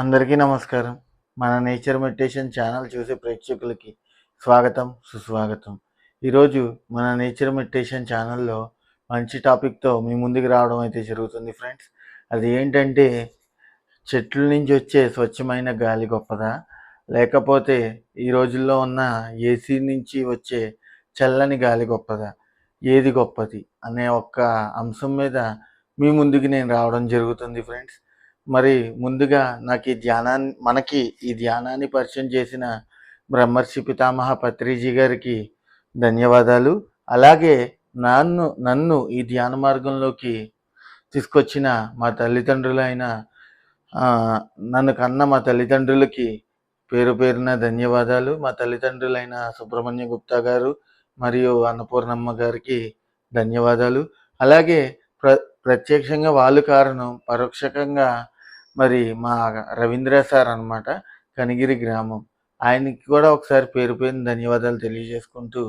అందరికీ నమస్కారం. మన నేచర్ మెడిటేషన్ ఛానల్ చూసే ప్రేక్షకులకి స్వాగతం సుస్వాగతం. ఈరోజు మన నేచర్ మెడిటేషన్ ఛానల్లో మంచి టాపిక్తో మీ ముందుకు రావడం అయితే జరుగుతుంది ఫ్రెండ్స్. అది ఏంటంటే చెట్ల నుంచి వచ్చే స్వచ్ఛమైన గాలి గొప్పదా? లేకపోతే ఈ రోజుల్లో ఉన్న ఏసీ నుంచి వచ్చే చల్లని గాలి గొప్పదా? ఏది గొప్పది? అనే ఒక్క అంశం మీద మీ ముందుకు నేను రావడం జరుగుతుంది ఫ్రెండ్స్. మరి ముందుగా నాకు ఈ ధ్యానాన్ని మనకి ఈ ధ్యానాన్ని పరిచయం చేసిన బ్రహ్మర్షి పితామహ పత్రిజీ గారికి ధన్యవాదాలు. అలాగే నన్ను నన్ను ఈ ధ్యాన మార్గంలోకి తీసుకొచ్చిన మా తల్లిదండ్రులైన నన్ను కన్న మా తల్లిదండ్రులకి పేరు పేరున ధన్యవాదాలు. మా తల్లిదండ్రులైన సుబ్రహ్మణ్య గుప్తా గారు మరియు అన్నపూర్ణమ్మ గారికి ధన్యవాదాలు. అలాగే ప్ర ప్రత్యక్షంగా వాళ్ళు కారణం పరోక్షకంగా మరి మా రవీంద్ర సార్ అన్నమాట కనిగిరి గ్రామం. ఆయనకి కూడా ఒకసారి పేరు పేరున ధన్యవాదాలు తెలియజేసుకుంటూ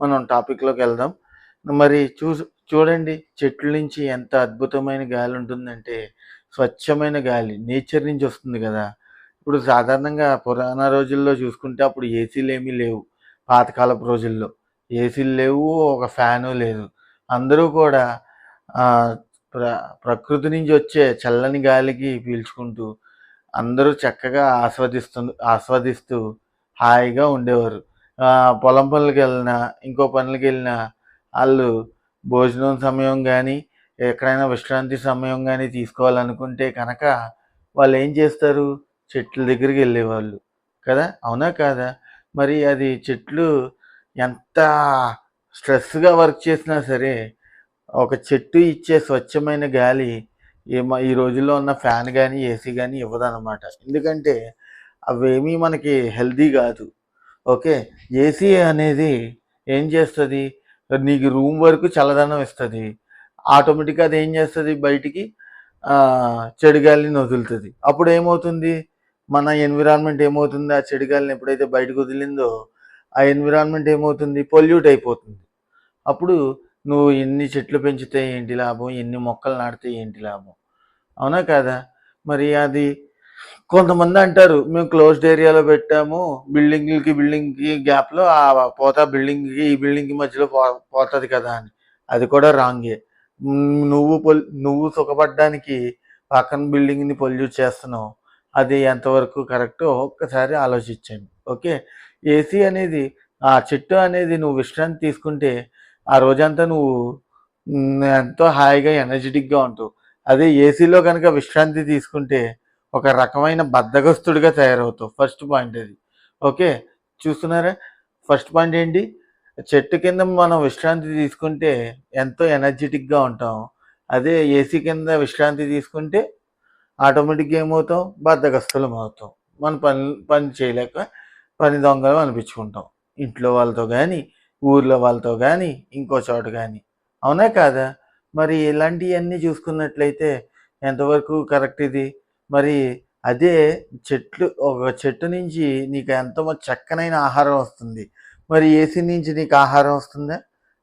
మనం టాపిక్లోకి వెళ్దాం. మరి చూ చూడండి చెట్ల నుంచి ఎంత అద్భుతమైన గాలి ఉంటుందంటే స్వచ్ఛమైన గాలి నేచర్ నుంచి వస్తుంది కదా. ఇప్పుడు సాధారణంగా పురాణ రోజుల్లో చూసుకుంటే అప్పుడు ఏసీలు ఏమీ లేవు పాతకాలపు రోజుల్లో. ఏసీలు లేవు ఒక ఫ్యాను లేదు. అందరూ కూడా ప్రకృతి నుంచి వచ్చే చల్లని గాలికి పీల్చుకుంటూ అందరూ చక్కగా ఆస్వాదిస్తు ఆస్వాదిస్తూ హాయిగా ఉండేవారు. పొలం పనులకి వెళ్ళినా ఇంకో పనులకి వెళ్ళినా వాళ్ళు భోజనం సమయం కానీ ఎక్కడైనా విశ్రాంతి సమయం కానీ తీసుకోవాలనుకుంటే కనుక వాళ్ళు ఏం చేస్తారు? చెట్ల దగ్గరికి వెళ్ళేవాళ్ళు. కదా? అవునా కాదా? మరి అది చెట్లు ఎంత స్ట్రెస్గా వర్క్ చేసినా సరే ఒక చెట్టు ఇచ్చే స్వచ్ఛమైన గాలి ఏమో ఈ రోజుల్లో ఉన్న ఫ్యాన్ కానీ ఏసీ కానీ ఇవ్వదన్నమాట. ఎందుకంటే అవేమీ మనకి హెల్దీ కాదు. ఓకే? ఏసీ అనేది ఏం చేస్తుంది? నీకు రూమ్ వరకు చల్లదనం ఇస్తుంది. ఆటోమేటిక్గా అది ఏం చేస్తుంది? బయటికి చెడు గాలిని వదులుతుంది. అప్పుడు ఏమవుతుంది? మన ఎన్విరాన్మెంట్ ఏమవుతుంది? ఆ చెడు గాలిని ఎప్పుడైతే బయటకు వదిలిందో ఆ ఎన్విరాన్మెంట్ ఏమవుతుంది? పొల్యూట్ అయిపోతుంది. అప్పుడు నువ్వు ఎన్ని చెట్లు పెంచితే ఏంటి లాభం? ఎన్ని మొక్కలు నాటితే ఏంటి లాభం? అవునా కదా? మరి అది కొంతమంది అంటారు మేము క్లోజ్డ్ ఏరియాలో పెట్టాము బిల్డింగ్కి బిల్డింగ్కి గ్యాప్లో ఆ పోతా బిల్డింగ్కి ఈ బిల్డింగ్కి మధ్యలో పో పోతుంది కదా అని. అది కూడా రాంగే నువ్వు పొల్ నువ్వు సుఖపడడానికి పక్కన బిల్డింగ్ని పొల్యూట్ చేస్తున్నావు. అది ఎంతవరకు కరెక్టో ఒక్కసారి ఆలోచించండి. ఓకే? ఏసీ అనేది ఆ చెట్టు అనేది నువ్వు విశ్రాంతి తీసుకుంటే ఆ రోజంతా నువ్వు ఎంతో హాయిగా ఎనర్జెటిక్గా ఉంటావు అదే ఏసీలో కనుక విశ్రాంతి తీసుకుంటే ఒక రకమైన బద్దగస్తుడిగా తయారవుతావు. ఫస్ట్ పాయింట్ అది. ఓకే? చూస్తున్నారా? ఫస్ట్ పాయింట్ ఏంటి? చెట్టు కింద మనం విశ్రాంతి తీసుకుంటే ఎంతో ఎనర్జెటిక్గా ఉంటాం. అదే ఏసీ కింద విశ్రాంతి తీసుకుంటే ఆటోమేటిక్గా ఏమవుతాం? బద్దగస్తులం అవుతాం. మన పని పని చేయలేక పని దొంగలు అనిపించుకుంటాం. ఇంట్లో వాళ్ళతో కానీ ఊర్లో వాళ్ళతో కానీ ఇంకో చోట కానీ అవునా కాదా? మరి ఇలాంటివన్నీ చూసుకున్నట్లయితే ఎంతవరకు కరెక్ట్ ఇది? మరి అదే చెట్లు ఒక చెట్టు నుంచి నీకు ఎంతో చక్కనైన ఆహారం వస్తుంది. మరి ఏసీ నుంచి నీకు ఆహారం వస్తుందా?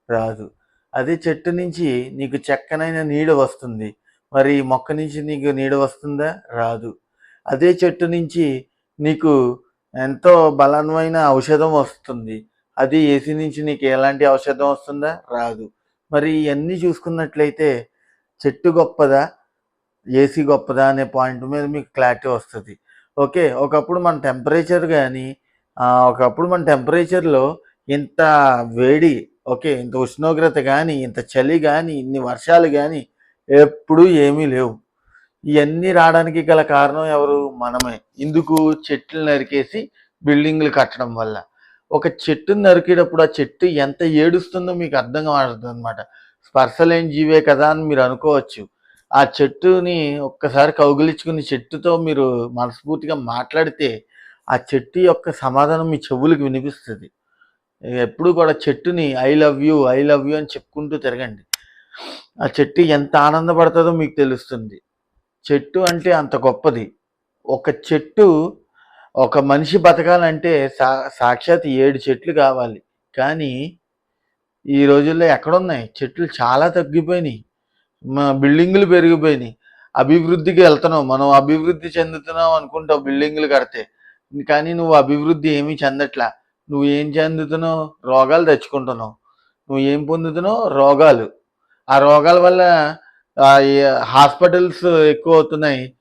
రాదు. అదే చెట్టు నుంచి నీకు చక్కనైన నీడ వస్తుంది. మరి మొక్క నుంచి నీకు నీడ వస్తుందా? రాదు. అదే చెట్టు నుంచి నీకు ఎంతో బలమైన ఔషధం వస్తుంది. అది ఏసీ నుంచి నీకు ఎలాంటి ఔషధం వస్తుందా? రాదు. మరి ఇవన్నీ చూసుకున్నట్లయితే చెట్టు గొప్పదా? ఏసీ గొప్పదా అనే పాయింట్ మీద మీకు క్లారిటీ వస్తుంది. ఓకే ఒకప్పుడు మన టెంపరేచర్ కానీ ఒకప్పుడు మన టెంపరేచర్లో ఇంత వేడి ఓకే ఇంత ఉష్ణోగ్రత కానీ ఇంత చలి కానీ ఇన్ని వర్షాలు కానీ ఎప్పుడూ ఏమీ లేవు. ఇవన్నీ రావడానికి గల కారణం ఎవరు? మనమే. ఇందుకు చెట్లు నరికేసి బిల్డింగ్లు కట్టడం వల్ల. ఒక చెట్టుని నరికేటప్పుడు ఆ చెట్టు ఎంత ఏడుస్తుందో మీకు అర్థం కావద్దు అనమాట స్పర్శలేని జీవే కదా అని మీరు అనుకోవచ్చు. ఆ చెట్టుని ఒక్కసారి కౌగిలించుకుని చెట్టుతో మీరు మనస్ఫూర్తిగా మాట్లాడితే ఆ చెట్టు యొక్క సమాధానం మీ చెవులకు వినిపిస్తుంది. ఎప్పుడు కూడా చెట్టుని I love you I love you అని చెప్పుకుంటూ తిరగండి. ఆ చెట్టు ఎంత ఆనందపడుతుందో మీకు తెలుస్తుంది. చెట్టు అంటే అంత గొప్పది. ఒక చెట్టు ఒక మనిషి బతకాలంటే సా సాక్షాత్ ఏడు చెట్లు కావాలి. కానీ ఈ రోజుల్లో ఎక్కడున్నాయి? చెట్లు చాలా తగ్గిపోయినాయి. మా బిల్డింగులు పెరిగిపోయినాయి. అభివృద్ధికి వెళ్తున్నావు. మనం అభివృద్ధి చెందుతున్నావు అనుకుంటావు బిల్డింగులు కడితే. కానీ నువ్వు అభివృద్ధి ఏమీ చెందట్లా. నువ్వు ఏం చెందుతున్నావు? రోగాలు తెచ్చుకుంటున్నావు. నువ్వు ఏం పొందుతున్నావు? రోగాలు. ఆ రోగాల వల్ల హాస్పిటల్స్ ఎక్కువ అవుతున్నాయి.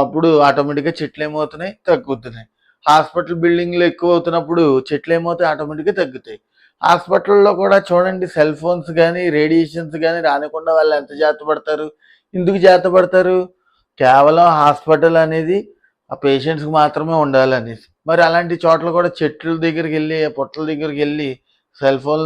అప్పుడు ఆటోమేటిక్గా చెట్లు ఏమవుతున్నాయి? తగ్గుతున్నాయి. హాస్పిటల్ బిల్డింగ్లు ఎక్కువ అవుతున్నప్పుడు చెట్లు ఏమవుతాయి ఆటోమేటిక్గా తగ్గుతాయి. హాస్పిటల్లో కూడా చూడండి సెల్ ఫోన్స్ కానీ రేడియేషన్స్ కానీ రానికుండా వాళ్ళు ఎంత జాగ్రత్త పడతారు? ఎందుకు జాగ్రత్త పడతారు? కేవలం హాస్పిటల్ అనేది ఆ పేషెంట్స్కి మాత్రమే ఉండాలనేసి. మరి అలాంటి చోట్ల కూడా చెట్ల దగ్గరికి వెళ్ళి పొట్టల దగ్గరికి వెళ్ళి సెల్ ఫోన్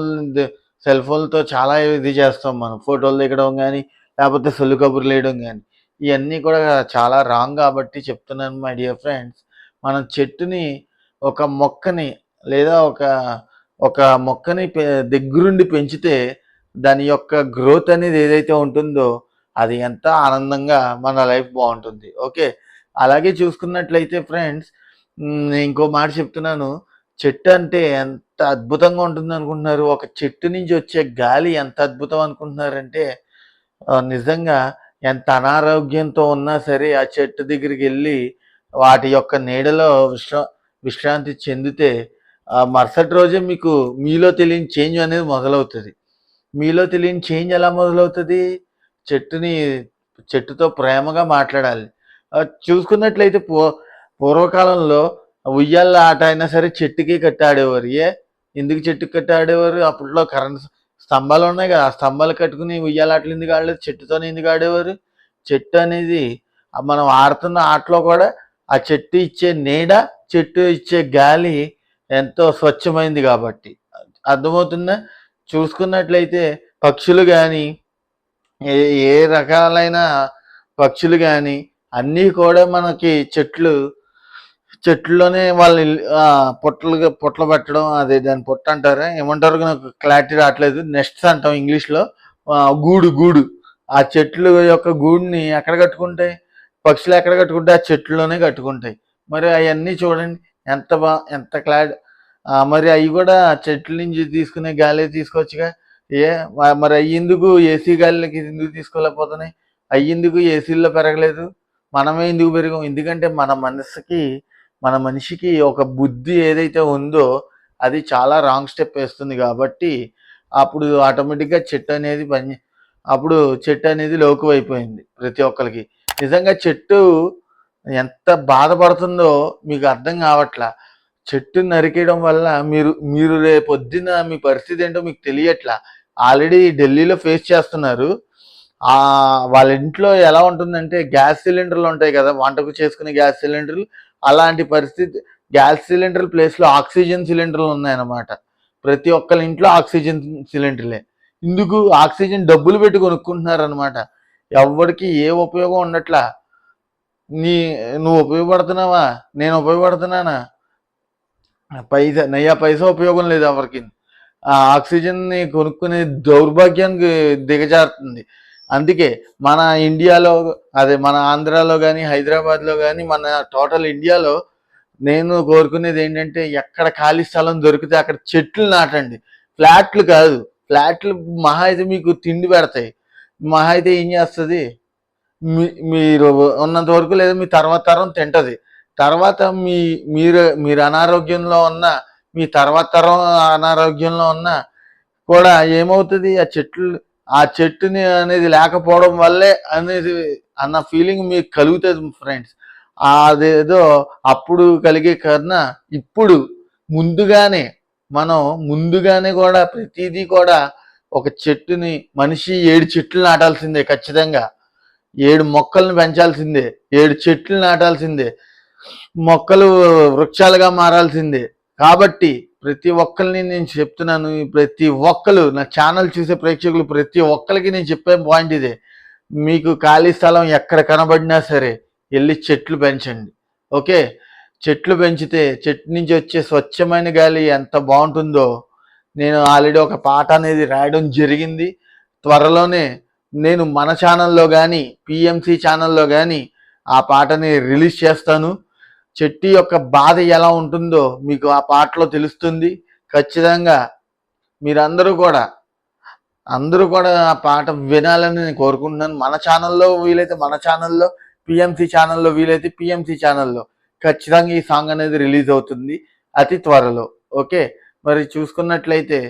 సెల్ ఫోన్తో చాలా ఇది చేస్తాం మనం. ఫోటోలు దిగడం కానీ లేకపోతే సొల్లు కబుర్లు వేయడం కానీ ఇవన్నీ కూడా చాలా రాంగ్ కాబట్టి చెప్తున్నాను మై డియర్ ఫ్రెండ్స్ మనం చెట్టుని ఒక మొక్కని లేదా ఒక ఒక మొక్కని దగ్గరుండి పెంచితే దాని యొక్క గ్రోత్ అనేది ఏదైతే ఉంటుందో అది ఎంత ఆనందంగా మన లైఫ్ బాగుంటుంది. ఓకే అలాగే చూసుకున్నట్లయితే ఫ్రెండ్స్ ఇంకో మాట చెప్తున్నాను. చెట్టు అంటే ఎంత అద్భుతంగా ఉంటుంది అనుకుంటున్నారు. ఒక చెట్టు నుంచి వచ్చే గాలి ఎంత అద్భుతం అనుకుంటున్నారంటే నిజంగా ఎంత అనారోగ్యంతో ఉన్నా సరే ఆ చెట్టు దగ్గరికి వెళ్ళి వాటి యొక్క నీడలో విశ్రా విశ్రాంతి చెందితే ఆ మరుసటి రోజే మీకు మీలో తెలియని చేంజ్ అనేది మొదలవుతుంది. మీలో తెలియని చేంజ్ ఎలా మొదలవుతుంది? చెట్టుని చెట్టుతో ప్రేమగా మాట్లాడాలి. చూసుకున్నట్లయితే పూ పూర్వకాలంలో ఉయ్యాల ఆట అయినా సరే చెట్టుకి కట్టాడేవారు. ఏ? ఎందుకు చెట్టుకి కట్టాడేవారు? అప్పట్లో కరెంట్ స్తంభాలు ఉన్నాయి కదా ఆ స్తంభాలు కట్టుకుని ఉయ్యాల ఆటలు ఎందుకు ఆడలేదు? చెట్టుతోనే ఎందుకు ఆడేవారు? చెట్టు అనేది మనం ఆడుతున్న ఆటలో కూడా ఆ చెట్టు ఇచ్చే నీడ చెట్టు ఇచ్చే గాలి ఎంతో స్వచ్ఛమైంది కాబట్టి. అర్థమవుతుందా? చూసుకున్నట్లయితే పక్షులు కానీ ఏ ఏ రకాలైన పక్షులు కానీ అన్నీ కూడా మనకి చెట్లు చెట్లలోనే వాళ్ళు ఇల్లు- ఆ, పొట్టలుగా పెట్టడం అదే దాని పొట్ట అంటారు? ఏమంటారు నాకు క్లారిటీ రావట్లేదు. నెక్స్ట్ అంటాం ఇంగ్లీష్లో. గూడు గూడు. ఆ చెట్లు యొక్క గూడుని ఎక్కడ కట్టుకుంటాయి పక్షులు ఎక్కడ కట్టుకుంటాయి ఆ చెట్లలోనే కట్టుకుంటాయి. మరి అవన్నీ చూడండి. ఎంత బా ఎంత క్లాడ్ మరి అవి కూడా చెట్ల నుంచి తీసుకునే గాలి తీసుకోవచ్చుగా? ఏ మరి అవి ఎందుకు ఏసీ గాలికి ఎందుకు తీసుకోలేకపోతున్నాయి? అవి ఎందుకు ఏసీల్లో పెరగలేదు? మనమే ఎందుకు పెరిగాం? ఎందుకంటే మన మనసుకి మన మనిషికి ఒక బుద్ధి ఏదైతే ఉందో అది చాలా రాంగ్ స్టెప్ వేస్తుంది కాబట్టి అప్పుడు ఆటోమేటిక్గా చెట్టు అనేది పని అప్పుడు చెట్టు అనేది లోకు అయిపోయింది ప్రతి ఒక్కరికి. నిజంగా చెట్టు ఎంత బాధపడుతుందో మీకు అర్థం కావట్లా. చెట్టు నరికేయడం వల్ల మీరు మీరు రేపొద్దున మీ పరిస్థితి ఏంటో మీకు తెలియట్లా. ఆల్రెడీ ఢిల్లీలో ఫేస్ చేస్తున్నారు. వాళ్ళ ఇంట్లో ఎలా ఉంటుందంటే గ్యాస్ సిలిండర్లు ఉంటాయి కదా వంటకు చేసుకునే గ్యాస్ సిలిండర్లు అలాంటి పరిస్థితి గ్యాస్ సిలిండర్ ప్లేస్లో ఆక్సిజన్ సిలిండర్లు ఉన్నాయన్నమాట. ప్రతి ఒక్కరి ఇంట్లో ఆక్సిజన్ సిలిండర్లే. ఇందుకు ఆక్సిజన్ డబ్బులు పెట్టి కొనుక్కుంటున్నారు అనమాట ఎవరికి ఏ ఉపయోగం ఉండట్లా? నీ నువ్వు ఉపయోగపడుతున్నావా? నేను ఉపయోగపడుతున్నానా? పైసా నయ్యా పైసా ఉపయోగం లేదు ఎవరికి ఆ కొనుక్కునే దౌర్భాగ్యానికి దిగజారుతుంది. అందుకే మన ఇండియాలో అదే మన ఆంధ్రాలో కానీ హైదరాబాద్లో కానీ మన టోటల్ ఇండియాలో నేను కోరుకునేది ఏంటంటే ఎక్కడ ఖాళీ స్థలం దొరికితే అక్కడ చెట్లు నాటండి. ఫ్లాట్లు కాదు. ఫ్లాట్లు మహా అయితే మీకు తిండి పెడతాయి. మహా అయితే ఏం చేస్తుంది? మీ మీరు ఉన్నంత వరకు లేదా మీ తర్వాత తరం తింటది. తర్వాత మీ మీరు మీరు అనారోగ్యంలో ఉన్న మీ తర్వాత తరం అనారోగ్యంలో ఉన్న కూడా ఏమవుతుంది? ఆ చెట్లు ఆ చెట్టుని అనేది లేకపోవడం వల్లే అనేది అన్న ఫీలింగ్ మీకు కలుగుతుంది ఫ్రెండ్స్ అదేదో అప్పుడు కలిగే కన్నా ఇప్పుడు ముందుగానే మనం ముందుగానే కూడా ప్రతిదీ కూడా ఒక చెట్టుని మనిషి ఏడు చెట్లు నాటాల్సిందే ఖచ్చితంగా. ఏడు మొక్కలను పెంచాల్సిందే ఏడు చెట్లు నాటాల్సిందే మొక్కలు వృక్షాలుగా మారాల్సిందే. కాబట్టి ప్రతి ఒక్కరిని నేను చెప్తున్నాను ప్రతి ఒక్కరు నా ఛానల్ చూసే ప్రేక్షకులు ప్రతి ఒక్కరికి నేను చెప్పే పాయింట్ ఇదే. మీకు ఖాళీ స్థలం ఎక్కడ కనబడినా సరే వెళ్ళి చెట్లు పెంచండి. ఓకే? చెట్లు పెంచితే చెట్టు నుంచి వచ్చే స్వచ్ఛమైన గాలి ఎంత బాగుంటుందో. నేను ఆల్రెడీ ఒక పాట అనేది రాయడం జరిగింది. త్వరలోనే నేను మన ఛానల్లో కానీ పిఎంసి ఛానల్లో కానీ ఆ పాటని రిలీజ్ చేస్తాను. చెట్టు యొక్క బాధ ఎలా ఉంటుందో మీకు ఆ పాటలో తెలుస్తుంది. ఖచ్చితంగా మీరందరూ కూడా అందరూ కూడా ఆ పాట వినాలని నేను కోరుకుంటున్నాను. మన ఛానల్లో వీలైతే మన ఛానల్లో పిఎంసి ఛానల్లో వీలైతే పిఎంసి ఛానల్లో ఖచ్చితంగా ఈ సాంగ్ అనేది రిలీజ్ అవుతుంది అతి త్వరలో. ఓకే? మరి చూసుకున్నట్లయితే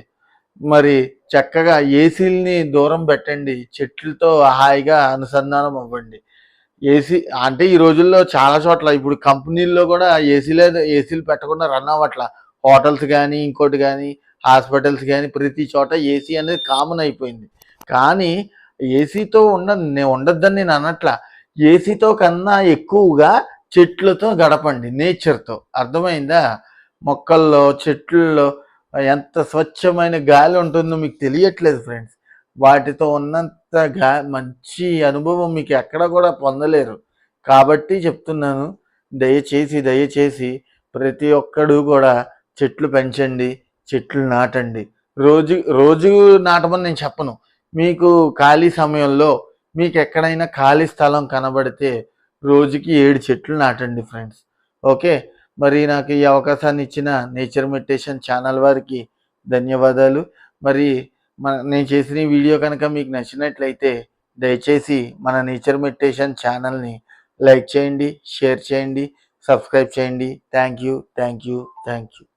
మరి చక్కగా ఏసీల్ని దూరం పెట్టండి. చెట్లతో హాయిగా అనుసంధానం అవ్వండి. ఏసీ అంటే ఈ రోజుల్లో చాలా చోట్ల ఇప్పుడు కంపెనీల్లో కూడా ఏసీలే ఏసీలు పెట్టకుండా రన్ అవ్వట్ల. హోటల్స్ కానీ ఇంకోటి కానీ హాస్పిటల్స్ కానీ ప్రతి చోట ఏసీ అనేది కామన్ అయిపోయింది. కానీ ఏసీతో ఉండ నేను ఉండొద్దని నేను అనట్లా. ఏసీతో కన్నా ఎక్కువగా చెట్లతో గడపండి నేచర్తో. అర్థమైందా? మొక్కల్లో చెట్లలో ఎంత స్వచ్ఛమైన గాలి ఉంటుందో మీకు తెలియట్లేదు ఫ్రెండ్స్. వాటితో ఉన్నంతగా మంచి అనుభవం మీకు ఎక్కడ కూడా పొందలేరు. కాబట్టి చెప్తున్నాను దయచేసి దయచేసి ప్రతి ఒక్కడు కూడా చెట్లు పెంచండి చెట్లు నాటండి. రోజు రోజు నాటమని నేను చెప్పను. మీకు ఖాళీ సమయంలో మీకు ఎక్కడైనా ఖాళీ స్థలం కనబడితే రోజుకి ఏడు చెట్లు నాటండి ఫ్రెండ్స్. ఓకే? మరి నాకు ఈ అవకాశాన్ని ఇచ్చిన నేచర్ మెడిటేషన్ ఛానల్ వారికి ధన్యవాదాలు. మరి మన నేను చేసిన వీడియో కనుక మీకు నచ్చినట్లయితే దయచేసి మన నేచర్ మెడిటేషన్ ఛానల్ని లైక్ చేయండి షేర్ చేయండి సబ్స్క్రైబ్ చేయండి. Thank you thank you thank you.